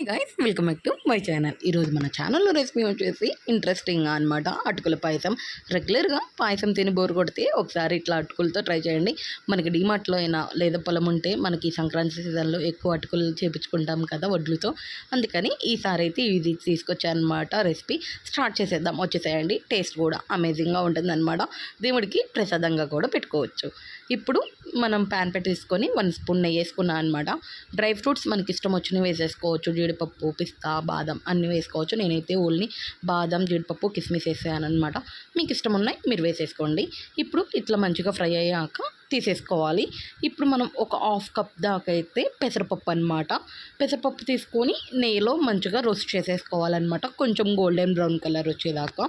Guys welcome back to my channel ఈరోజు మన ఛానల్లో రెసిపీ వచ్చేసి ఇంట్రెస్టింగ్ అనమాట అటుకుల పాయసం. రెగ్యులర్గా పాయసం తిని బోరు కొడితే ఒకసారి ఇట్లా అటుకులతో ట్రై చేయండి. మనకి డిమార్ట్లో అయినా లేదా పొలం ఉంటే మనకి సంక్రాంతి సీజన్లో ఎక్కువ అటుకులు చేపించుకుంటాం కదా వడ్లుతో. అందుకని ఈసారి అయితే ఇది తీసుకొచ్చానమాట రెసిపీ స్టార్ట్ చేసేద్దాం. వచ్చేసేయండి. టేస్ట్ కూడా అమేజింగ్గా ఉంటుందన్నమాట. దేవుడికి ప్రసాదంగా కూడా పెట్టుకోవచ్చు. ఇప్పుడు మనం ప్యాన్ పెట్టేసుకొని వన్ స్పూన్ నెయ్యి వేసుకున్నాం అనమాట డ్రై ఫ్రూట్స్ మనకి ఇష్టం వచ్చినవి వేసేసుకోవచ్చు. జీడిపప్పు పిస్తా బాదం అన్నీ వేసుకోవచ్చు. నేనైతే ఓన్లీ బాదం జీడిపప్పు కిస్మిస్ వేసేసాను అనమాట మీకు ఇష్టం ఉన్నాయి మీరు వేసేసుకోండి. ఇప్పుడు ఇట్లా మంచిగా ఫ్రై అయ్యాక తీసేసుకోవాలి. ఇప్పుడు మనం ఒక హాఫ్ కప్ దాకా అయితే పెసరపప్పు అనమాట పెసరపప్పు తీసుకొని నెయ్యిలో మంచిగా రోస్ట్ చేసేసుకోవాలన్నమాట. కొంచెం గోల్డెన్ బ్రౌన్ కలర్ వచ్చేదాకా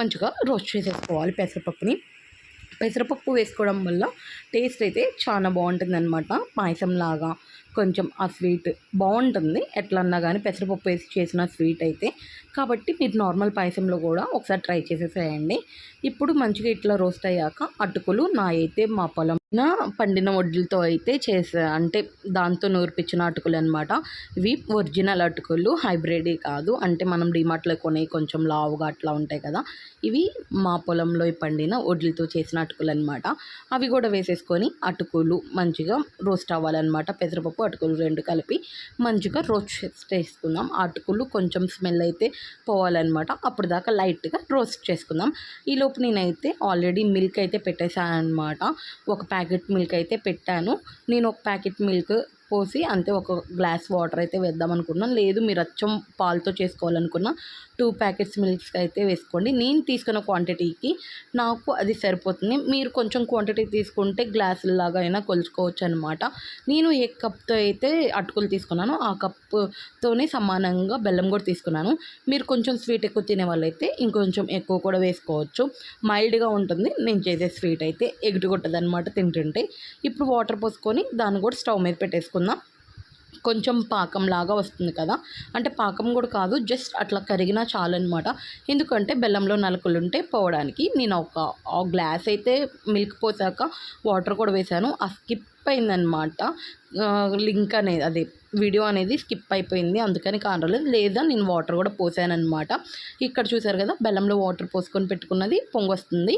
మంచిగా రోస్ట్ చేసేసుకోవాలి పెసరపప్పుని. పెసరపప్పు వేసుకోవడం వల్ల టేస్ట్ అయితే చాలా బాగుంటుంది అనమాట పాయసం లాగా కొంచెం ఆ స్వీట్ బాగుంటుంది. ఎట్లన్నా కానీ పెసరపప్పు వేసి చేసిన స్వీట్ అయితే. కాబట్టి మీరు నార్మల్ పాయసంలో కూడా ఒకసారి ట్రై చేసేసేయండి. ఇప్పుడు మంచిగా ఇట్లా రోస్ట్ అయ్యాక అటుకులు నా అయితే మా పొలం పండిన వడ్లతో అయితే చేసే అంటే దాంతో నూర్పించిన అటుకులు అనమాట ఇవి ఒరిజినల్ అటుకులు హైబ్రిడ్ కాదు. అంటే మనం డిమార్ట్లో కొనే కొంచెం లావుగా అట్లా ఉంటాయి కదా. ఇవి మా పొలంలో పండిన వడ్లతో చేసిన అటుకులు అనమాట అవి కూడా వేసేసుకొని అటుకులు మంచిగా రోస్ట్ అవ్వాలన్నమాట. పెసరపప్పు అటుకులు రెండు కలిపి మంచిగా రోస్ట్ చేసుకుందాం. అటుకులు కొంచెం స్మెల్ అయితే పోవాలన్నమాట. అప్పుడు దాకా లైట్గా రోస్ట్ చేసుకుందాం. ఈలోపు నేనైతే ఆల్రెడీ మిల్క్ అయితే పెట్టేశాను అనమాట ఒక ప్యాకెట్ మిల్క్ అయితే పెట్టాను. నేను ఒక ప్యాకెట్ మిల్క్ పోసి అంతే ఒక గ్లాస్ వాటర్ అయితే వేద్దాం అనుకున్నాను లేదు మీరు అచ్చం పాలతో చేసుకోవాలనుకున్న టూ ప్యాకెట్స్ మిల్క్స్ అయితే వేసుకోండి. నేను తీసుకున్న క్వాంటిటీకి నాకు అది సరిపోతుంది. మీరు కొంచెం క్వాంటిటీ తీసుకుంటే గ్లాసులాగా అయినా కొలుచుకోవచ్చు అనమాట నేను ఏ కప్తో అయితే అటుకులు తీసుకున్నానో ఆ కప్తోనే సమానంగా బెల్లం కూడా తీసుకున్నాను. మీరు కొంచెం స్వీట్ ఎక్కువ తినే వాళ్ళైతే ఇంకొంచెం ఎక్కువ కూడా వేసుకోవచ్చు. మైల్డ్గా ఉంటుంది. నేను చేసే స్వీట్ అయితే ఎగుటి కొట్టదనమాట తింటుంటే. ఇప్పుడు వాటర్ పోసుకొని దాన్ని కూడా స్టవ్ మీద పెట్టేసుకుందాం కొంచెం పాకం లాగా వస్తుంది కదా. అంటే పాకం కూడా కాదు జస్ట్ అట్లా కరిగినా చాలన్నమాట. ఎందుకంటే బెల్లంలో నలుకలు ఉంటే పోవడానికి. నేను ఒక గ్లాస్ అయితే మిల్క్ పోసాక వాటర్ కూడా వేసాను. ఆ స్కిప్ అయిందనమాట లింక్ అనేది అదే వీడియో అనేది స్కిప్ అయిపోయింది అందుకని కానరాలేదు. లేదా నేను వాటర్ కూడా పోసానమాట ఇక్కడ చూసారు కదా బెల్లంలో వాటర్ పోసుకొని పెట్టుకున్నది పొంగొస్తుంది.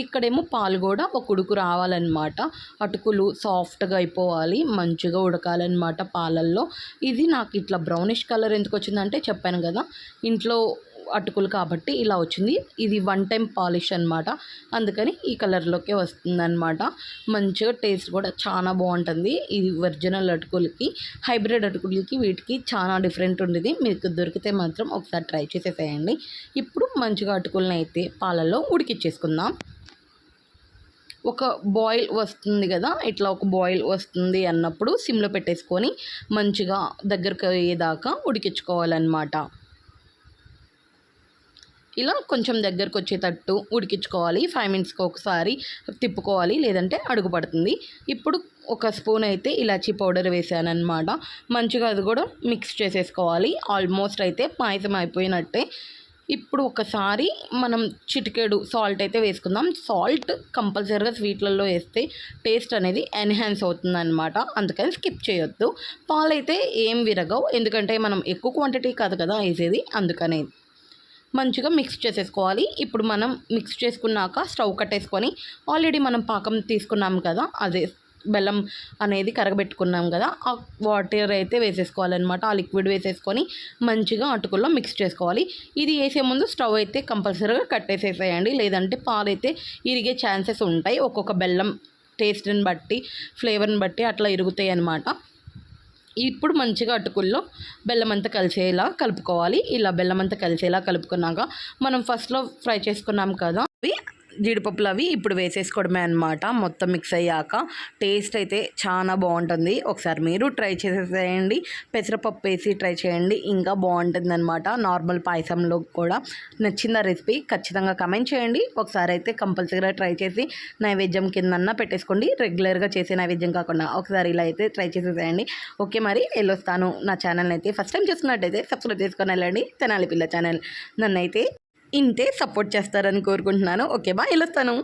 ఇక్కడేమో పాలు కూడా ఒక ఉడుకు రావాలన్నమాట అటుకులు సాఫ్ట్గా అయిపోవాలి మంచిగా ఉడకాలన్నమాట పాలల్లో. ఇది నాకు ఇట్లా బ్రౌనిష్ కలర్ ఎందుకు వచ్చిందంటే చెప్పాను కదా ఇంట్లో అటుకులు కాబట్టి ఇలా వచ్చింది. ఇది వన్ టైం పాలిష్ అనమాట అందుకని ఈ కలర్లోకే వస్తుందన్నమాట. మంచిగా టేస్ట్ కూడా చాలా బాగుంటుంది. ఇది ఒరిజినల్ అటుకులకి హైబ్రిడ్ అటుకులకి వీటికి చాలా డిఫరెంట్ ఉండేది. మీకు దొరికితే మాత్రం ఒకసారి ట్రై చేసేసేయండి. ఇప్పుడు మంచిగా అటుకులను అయితే పాలల్లో ఉడికిచ్చేసుకుందాం. ఒక బాయిల్ వస్తుంది కదా ఇట్లా ఒక బాయిల్ వస్తుంది అన్నప్పుడు సిమ్లో పెట్టేసుకొని మంచిగా దగ్గరకు అయ్యేదాకా ఉడికించుకోవాలన్నమాట. ఇలా కొంచెం దగ్గరకు వచ్చేటట్టు ఉడికించుకోవాలి ఫైవ్ మినిట్స్కి ఒకసారి తిప్పుకోవాలి. లేదంటే అడుగు పడుతుంది. ఇప్పుడు ఒక స్పూన్ అయితే ఇలాచీ పౌడర్ వేసానమాట మంచిగా అది కూడా మిక్స్ చేసేసుకోవాలి. ఆల్మోస్ట్ అయితే పాయసం అయిపోయినట్టే. ఇప్పుడు ఒకసారి మనం చిటికెడు సాల్ట్ అయితే వేసుకుందాం. సాల్ట్ కంపల్సరీగా స్వీట్లలో వేస్తే టేస్ట్ అనేది ఎన్హాన్స్ అవుతుందన్నమాట. అందుకని స్కిప్ చేయొద్దు. పాలైతే ఏం విరగవు. ఎందుకంటే మనం ఎక్కువ క్వాంటిటీ కాదు కదా వేసేది. అందుకనే మంచిగా మిక్స్ చేసేసుకోవాలి. ఇప్పుడు మనం మిక్స్ చేసుకున్నాక స్టవ్ కట్టేసుకొని ఆల్రెడీ మనం పాకం తీసుకున్నాం కదా అదే బెల్లం అనేది కరగబెట్టుకున్నాం కదా ఆ వాటర్ అయితే వేసేసుకోవాలన్నమాట. ఆ లిక్విడ్ వేసేసుకొని మంచిగా అటుకుల్లో మిక్స్ చేసుకోవాలి. ఇది వేసే ముందు స్టవ్ అయితే కంపల్సరీగా కట్టేసేసేయండి. లేదంటే పాలైతే ఇరిగే ఛాన్సెస్ ఉంటాయి. ఒక్కొక్క బెల్లం టేస్ట్ని బట్టి ఫ్లేవర్ని బట్టి అట్లా ఇరుగుతాయి అన్నమాట ఇప్పుడు మంచిగా అటుకుల్లో బెల్లం అంతా కలిసేలా కలుపుకోవాలి. ఇలా బెల్లం అంతా కలిసేలా కలుపుకున్నాక మనం ఫస్ట్లో ఫ్రై చేసుకున్నాం కదా అవి జీడిపప్పులు అవి ఇప్పుడు వేసేసుకోవడమే అనమాట మొత్తం మిక్స్ అయ్యాక టేస్ట్ అయితే చాలా బాగుంటుంది. ఒకసారి మీరు ట్రై చేసేసేయండి. పెసరపప్పు వేసి ట్రై చేయండి. ఇంకా బాగుంటుంది అనమాట నార్మల్ పాయసంలో కూడా నచ్చిన రెసిపీ ఖచ్చితంగా కమెంట్ చేయండి. ఒకసారి అయితే కంపల్సరీగా ట్రై చేసి నైవేద్యం కిందన్నా పెట్టేసుకోండి. రెగ్యులర్గా చేసే నైవేద్యం కాకుండా ఒకసారి ఇలా అయితే ట్రై చేసేసేయండి. ఓకే మరి వెళ్ళొస్తాను. నా ఛానల్ అయితే ఫస్ట్ టైం చూస్తున్నట్టయితే సబ్స్క్రైబ్ చేసుకొని వెళ్ళండి. తెనాలి పిల్ల ఛానల్ నన్ను అయితే ఇంతే సపోర్ట్ చేస్తారని కోరుకుంటున్నాను. ఓకే బా వెళ్ళొస్తాను.